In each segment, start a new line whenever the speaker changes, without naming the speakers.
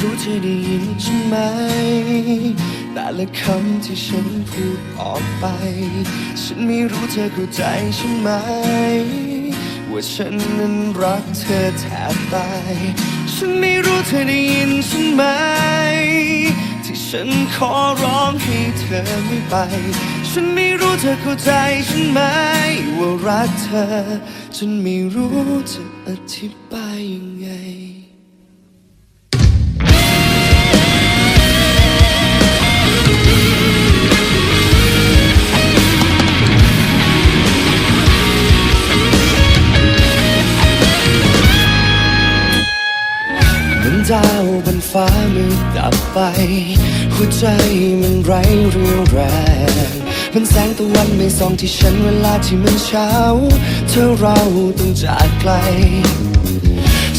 รู้เธอได้ยินฉันไหม แต่ละคำที่ฉันพูดออกไป ฉันไม่รู้เธอเข้าใจฉันไหม ว่าฉันนั้นรักเธอแทบตาย ฉันไม่รู้เธอได้ยินฉันไหม ที่ฉันขอร้องให้เธอไม่ไป ฉันไม่รู้เธอเข้าใจฉันไหม ว่ารักเธอ ฉันไม่รู้จะอธิบายยังไง มือนดาวบนฟ้ามืดดับไป หัวใจมันไร้เรี่ยวแรงมันแสงตะวันไม่ส่องที่ฉันเวลาที่มันเช้า เธอเราต้องจากไกล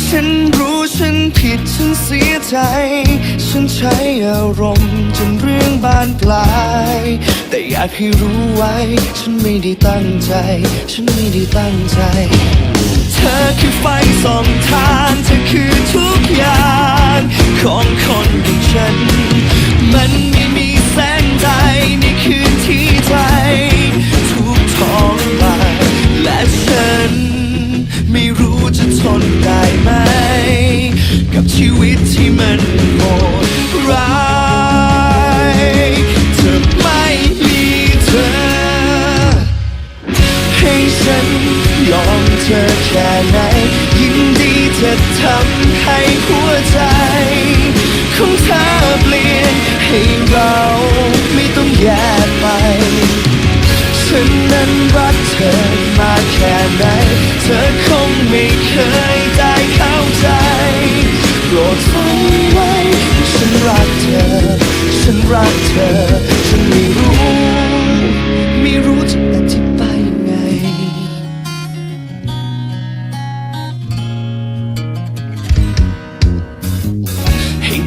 ฉันรู้ฉันผิดฉันเสียใจ ฉันใช้อารมณ์จนเรื่องบานปลาย แต่อยากให้รู้ไว้ ฉันไม่ได้ตั้งใจ ฉันไม่ได้ตั้งใจ ธอคือไฟส่องทางเธอคือทุกอย่าง ของคนอย่างฉัน มันไม่มีแสงใดในคืนที่ใจ ทุกทรมาและฉัน ไม่รู้จะทนได้ไหม กับชีวิตที่มันโหด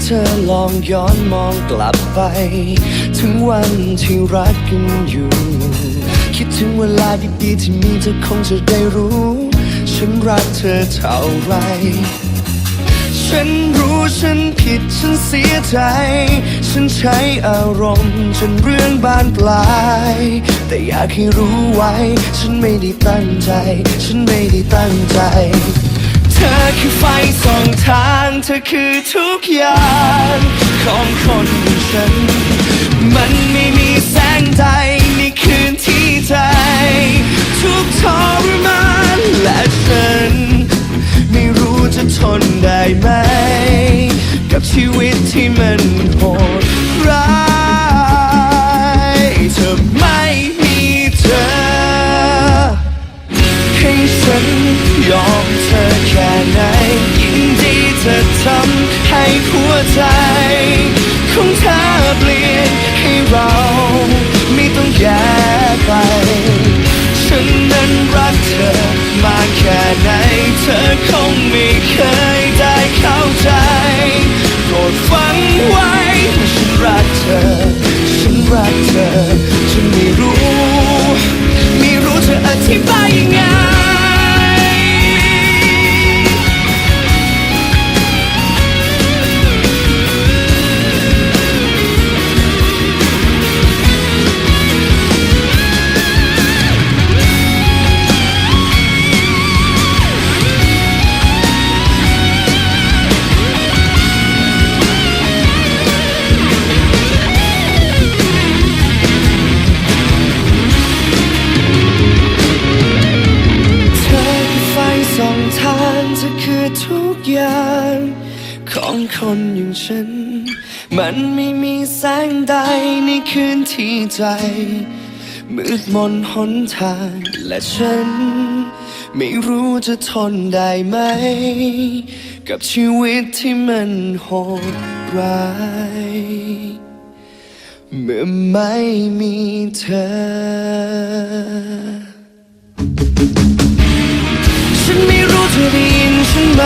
ธอลองย้อนมองกลับไป ถึงวันที่รักกันอยู่ คิดถึงเวลาดีๆที่มีเธอคงจะได้รู้ ฉันรักเธอเท่าไร ฉันรู้ฉันผิดฉันเสียใจ ฉันใช้อารมณ์จนเรื่องบานปลาย แต่อยากให้รู้ไว้ ฉันไม่ได้ตั้งใจ ฉันไม่ได้ตั้งใจ ธอคือไฟส่องทาง เธอคือทุกอย่าง ของคนฉัน มันไม่มีแสงใดในคืนที่ใจ ทุกทรมาน ฉัน มันไม่มีแสงใดในคืนที่ใจ มืดมนหนทางและฉัน ไม่รู้จะทนได้ไหม กับชีวิตที่มันโหดร้าย เมื่อไม่มีเธอฉันไม่รู้เธอได้ยินฉันไหม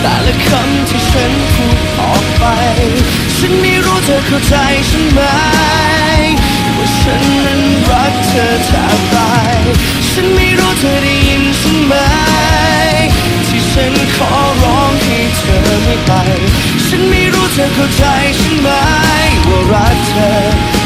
แต่ละคำที่ฉัน เข้าใจฉันไหม ว่าฉันนั้นรักเธอแทบตายฉันไม่รู้เธอได้ยินฉันไหม ที่ฉันขอร้องให้
เธอไม่ไป ฉันไม่รู้เธอเข้าใจฉันไหม ว่ารักเธอ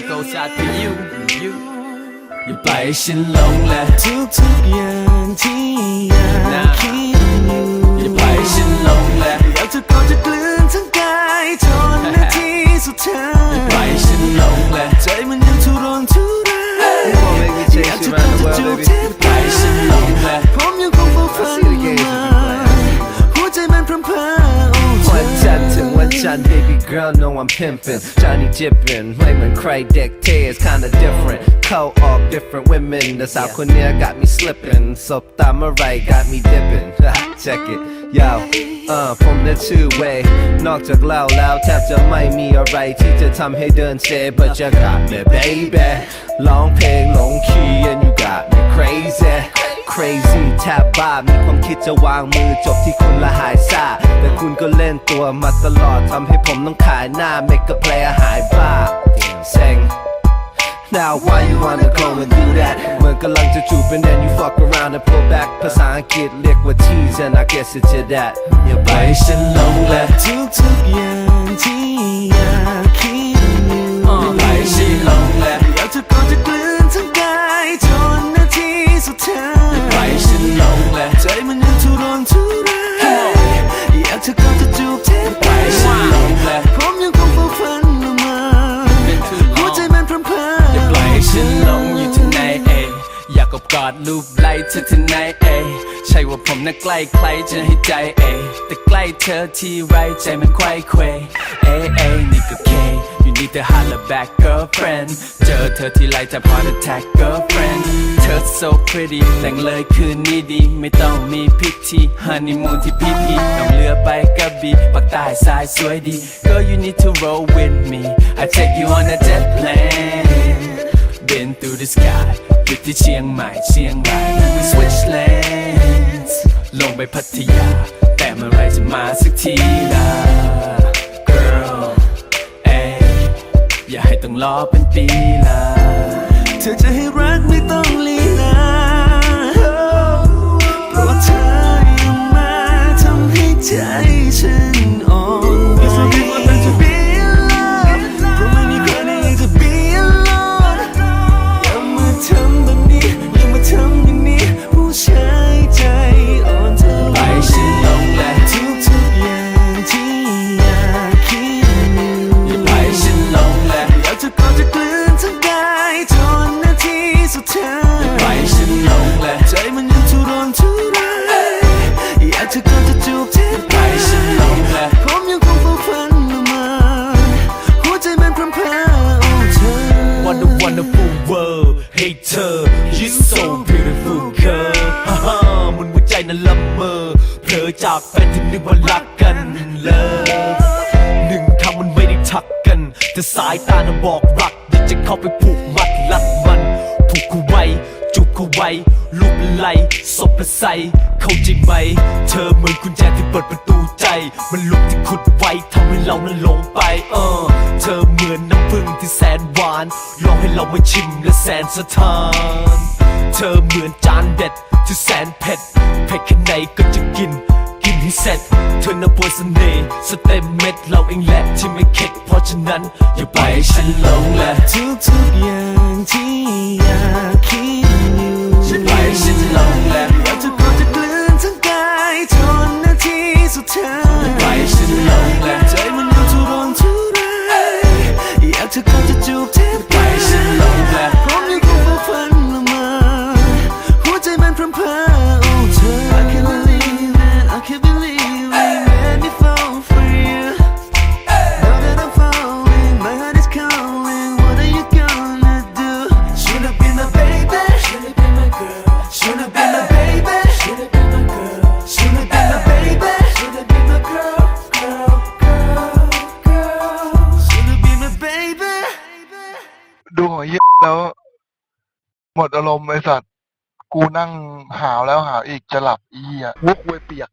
one goes out to you, you. อย่าปล่อยให้ฉันหลงแหละ
ทุกทุกๆอย่างที่อยากคิดอยู่
อย่าปล่อยให้ฉันหลงแหละ
อยากจะกอดจะกลืนทั้งกายจนนาทีสุดท้าย
ปล่อยให้ฉันหลงแหละ
ใจมันยังทุรนทุ
เออผมได้ชื่อเวยนอกจากเล่าแล้วแทบจะไม่มีอะไรที่จะทำให้เดินเซ but you got me baby ร้องเพลงหลงคีย์ and you got me crazy crazy แทบบ้ามีความคิดจะวางมือจบที่คุณละหายซาแต่คุณก็เล่นตัวมาตลอดทำให้ผมต้องขายหน้า make a player หายบ้าเซ็ง Now why you wanna go and do that เหมือนกำลังจะจูบ and then you fuck around and pull back ภาษาอังกฤษเรียกว่า tease and I guess it's your that อย่าไป
ฉันลงและ
ทุกทุกๆอย่าง อดรู
ปไล่เธอที่ไหนเอยใช่ว่าผมน่ะใกล้ใครจะให้ใจเอยแต่ใกล้เธอที่ไรใจมันไขว้เควเอยเอยนี่ก็เค you need to holler back girlfriend เจอเธอที่ไรจะพอ attack girlfriend เธอ so pretty แต่งเลยคืนนี้ดี ไม่ต้องมีพิธีฮันนีมูนที่พีพีต้องเรือไปกระบี่ปักใต้สายสวยดี girl you need to roll with me I take you on a jet plane Been through the sky หยุดที่เชียงใหม่เชียงใหม่ We switch lanes ลงไปพัทยา แต่เมื่อไรจะมาสักทีล่ะ Girl เอ้อย่าให้ต้องรอเป็นปีล่ะ
เธอจะให้รักไม่ต้องลีลาเพราะเธอยังมาทำให้ใจฉัน แต่
สายตาน่ะบอกรักอยากจะเข้าไปผูกมัดรัดมันผูกเขาไว้ จูบเขาไว้ลูก
เป็นไรศพละใสเข้าใจไหม เธอเหมือนกุญแจที่เปิดประตูใจ มันลุกที่ขุดไว้ทำให้เรานั้นหลงไป เออ เธอเหมือนน้ำผึ้งที่แสนหวานรอให้เรามาชิมและแสนสะท้านเธอเหมือนจานเด็ดที่แสนเผ็ดเผ็ดแค่ไหนก็จะกิน ให้เสร็จ เธอนับว่าเสน่ห์สเต็มเม็ดเราเองแหละที่ไม่เข็ดเพราะฉะนั้น อย่าไปล่อยให้ฉันหลงแหละ
ทุกทุกๆอย่างที่อยากคิดอยู่
ฉันปล่อยให้ฉันหลงแหละ ห
มด
อา
รมณ์ไอสัตว์ กูนั่งหาวแล้วหาวอีกจะหลับอีอะวุกเวยเปียก